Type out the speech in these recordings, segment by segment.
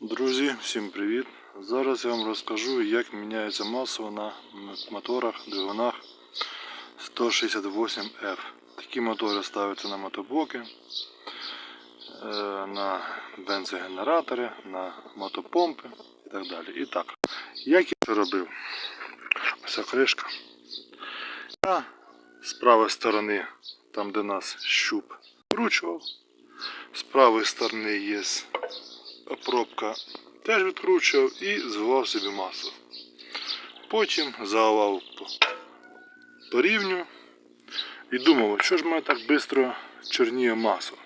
Друзі, всім привіт! Зараз я вам розкажу, як міняється масло на моторах, двигунах 168F. Такі мотори ставляться на мотоблоки, е, на бензогенератори, на мотопомпи і так далі. І так, як я це робив? Ось кришка. Я з правої сторони, там де нас щуп, вкручував. З правої сторони є пробка теж відкручував і зливав собі масло. Потім заливав по, рівню і думав, що ж мене так швидко чорніє масло.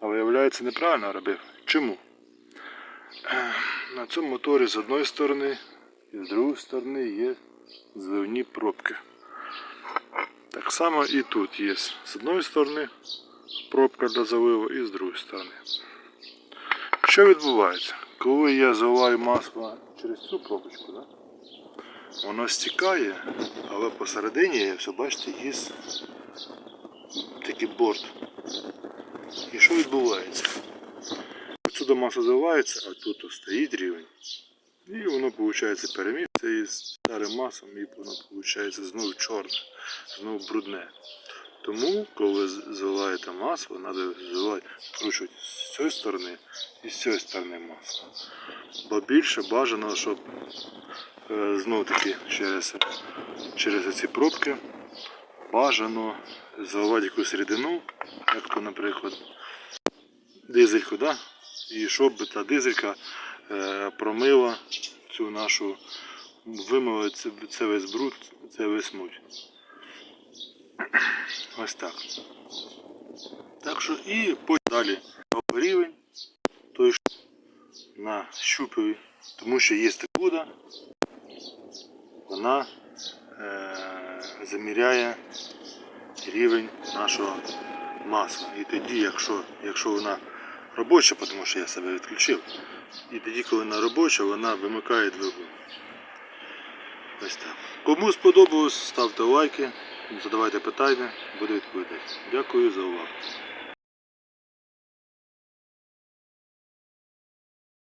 А виявляється, неправильно робив. Чому? Е, На цьому моторі з одної сторони і з другої сторони є зливні пробки. Так само і тут є з одної сторони пробка для заливу і з другої сторони. Що відбувається? Коли я заливаю масло через цю пробочку, да? воно стікає, але посередині, як все бачите, є такий борт. І що відбувається? Отсюди масло заливається, а тут стоїть рівень. І воно виходить переміститься із старим маслом, і воно виходить знову чорне, знову брудне. Тому, коли заливаєте масло, треба заливати, вкручувати з цієї сторони і з цієї сторони масло. Бо більше бажано, щоб е, знов таки через, через ці пробки бажано заливати якусь рідину, як то, наприклад, дизельку, да? і щоб та дизелька е, промила цю нашу, вимила це весь бруд, це весь муть. Ось так. Так що і потім далі рівень, той на щупові, тому що є стекуда, вона е, заміряє рівень нашого масла. І тоді, якщо, якщо вона робоча, тому що я себе відключив, і тоді, коли вона робоча, вона вимикає двигун. Ось так. Кому сподобалось, ставте лайки, задавайте питання, буду відповідати. Дякую за увагу.